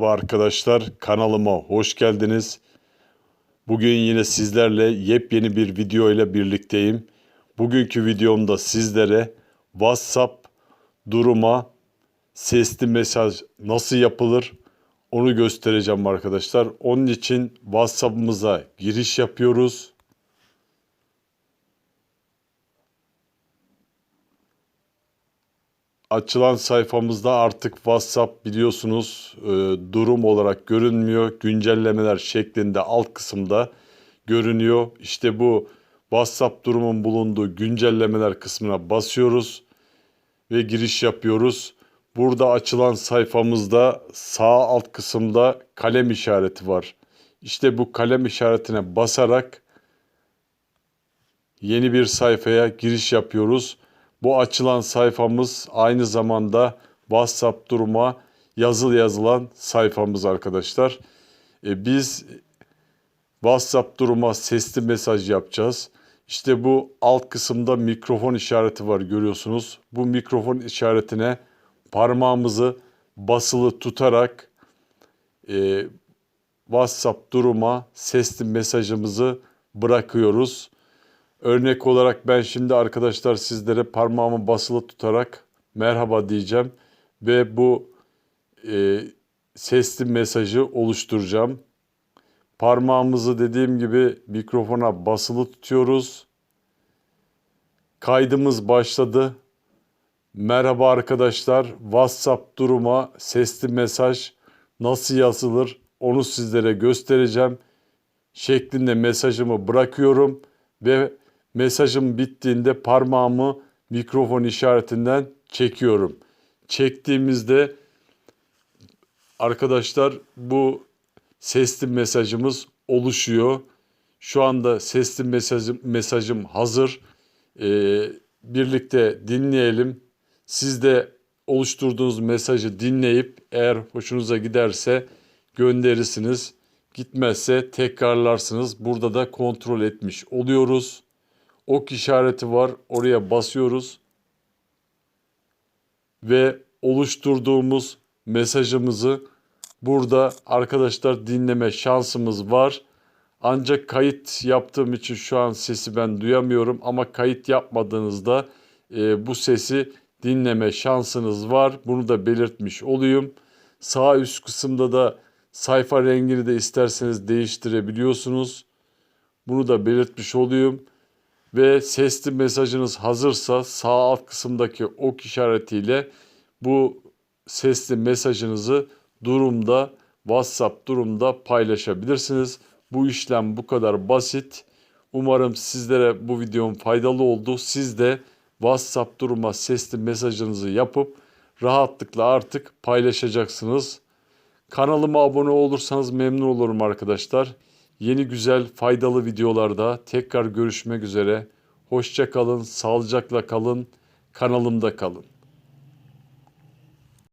Merhaba arkadaşlar kanalıma hoş geldiniz. Bugün yine sizlerle yepyeni bir video ile birlikteyim. Bugünkü videomda sizlere WhatsApp duruma sesli mesaj nasıl yapılır onu göstereceğim arkadaşlar. Onun için WhatsApp'ımıza giriş yapıyoruz. Açılan sayfamızda artık WhatsApp biliyorsunuz e, durum olarak görünmüyor. Güncellemeler şeklinde alt kısımda görünüyor. İşte bu WhatsApp durumun bulunduğu güncellemeler kısmına basıyoruz ve giriş yapıyoruz. Burada açılan sayfamızda sağ alt kısımda kalem işareti var. İşte bu kalem işaretine basarak yeni bir sayfaya giriş yapıyoruz. Bu açılan sayfamız aynı zamanda WhatsApp duruma yazılı yazılan sayfamız arkadaşlar. E, biz WhatsApp duruma sesli mesaj yapacağız. İşte bu alt kısımda mikrofon işareti var görüyorsunuz. Bu mikrofon işaretine parmağımızı basılı tutarak e, WhatsApp duruma sesli mesajımızı bırakıyoruz. Örnek olarak ben şimdi arkadaşlar sizlere parmağımı basılı tutarak merhaba diyeceğim ve bu e, sesli mesajı oluşturacağım. Parmağımızı dediğim gibi mikrofona basılı tutuyoruz. Kaydımız başladı. Merhaba arkadaşlar. WhatsApp duruma sesli mesaj nasıl yazılır onu sizlere göstereceğim. Şeklinde mesajımı bırakıyorum ve mesajım bittiğinde parmağımı mikrofon işaretinden çekiyorum. Çektiğimizde arkadaşlar bu sesli mesajımız oluşuyor. Şu anda sesli mesajım, mesajım hazır. Ee, birlikte dinleyelim. Siz de oluşturduğunuz mesajı dinleyip eğer hoşunuza giderse gönderirsiniz. Gitmezse tekrarlarsınız. Burada da kontrol etmiş oluyoruz. Ok işareti var. Oraya basıyoruz. Ve oluşturduğumuz mesajımızı burada arkadaşlar dinleme şansımız var. Ancak kayıt yaptığım için şu an sesi ben duyamıyorum ama kayıt yapmadığınızda e, bu sesi dinleme şansınız var. Bunu da belirtmiş olayım. Sağ üst kısımda da sayfa rengini de isterseniz değiştirebiliyorsunuz. Bunu da belirtmiş olayım. Ve sesli mesajınız hazırsa sağ alt kısımdaki ok işaretiyle bu sesli mesajınızı durumda WhatsApp durumda paylaşabilirsiniz. Bu işlem bu kadar basit. Umarım sizlere bu videom faydalı oldu. Siz de WhatsApp duruma sesli mesajınızı yapıp rahatlıkla artık paylaşacaksınız. Kanalıma abone olursanız memnun olurum arkadaşlar. Yeni güzel faydalı videolarda tekrar görüşmek üzere. Hoşça kalın, sağlıcakla kalın, kanalımda kalın.